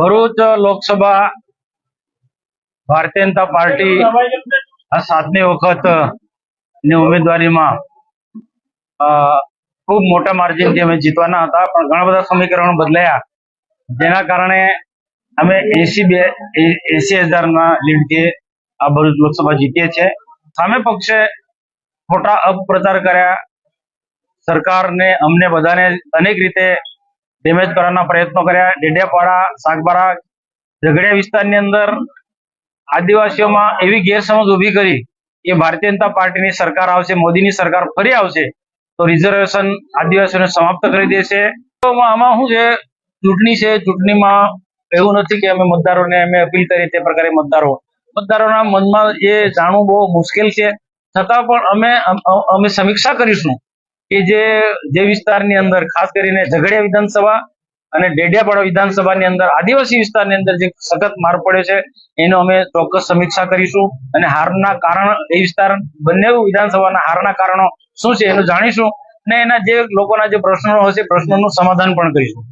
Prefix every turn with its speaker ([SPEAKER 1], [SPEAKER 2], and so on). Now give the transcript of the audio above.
[SPEAKER 1] Bharuch Lok Sabha Bharatiya Janata party આ સાતમી વખતની ઉમેદવારીમાં ખૂબ મોટા માર્જિનથી અમે જીતવાના હતા, પણ ઘણા બધા સમીકરણો બદલાયા. જેના કારણે અમે એસી બે એસી હજારના લીડથી આ ભરૂચ લોકસભા જીતીએ છીએ. સામે પક્ષે ખોટા અપપ્રચાર કર્યા. સરકારને અમને બધાને અનેક રીતે ડેમેજ કરવાના પ્રયત્નો કર્યા. ડેડિયાપાડા, સાગબારા, ઝઘડિયા વિસ્તારની અંદર આદિવાસીઓમાં એવી ગેરસમજ ઊભી કરી કે ભારતીય જનતા પાર્ટીની સરકાર આવશે, મોદીની સરકાર ફરી આવશે, તો રિઝર્વેશન આદિવાસીઓને સમાપ્ત કરી દેશે તો આમાં શું છે? ચૂંટણી છે. ચૂંટણીમાં એવું નથી કે અમે મતદારોને અમે અપીલ કરી તે પ્રકારે મતદારો મતદારોના મનમાં એ જાણવું બહુ મુશ્કેલ છે. છતાં પણ અમે અમે સમીક્ષા કરીશું. કે જે વિસ્તારની અંદર ખાસ કરીને ઝઘડિયા વિધાનસભા અને ડેડિયાપાડા વિધાનસભાની અંદર, આદિવાસી વિસ્તારની અંદર જે સખત માર પડ્યો છે, એનો અમે ચોક્કસ સમીક્ષા કરીશું અને હારના કારણ, એ વિસ્તાર બંને વિધાનસભાના હારના કારણો શું છે એનું જાણીશું અને એના જે લોકોના જે પ્રશ્નો હશે, પ્રશ્નોનું સમાધાન પણ કરીશું.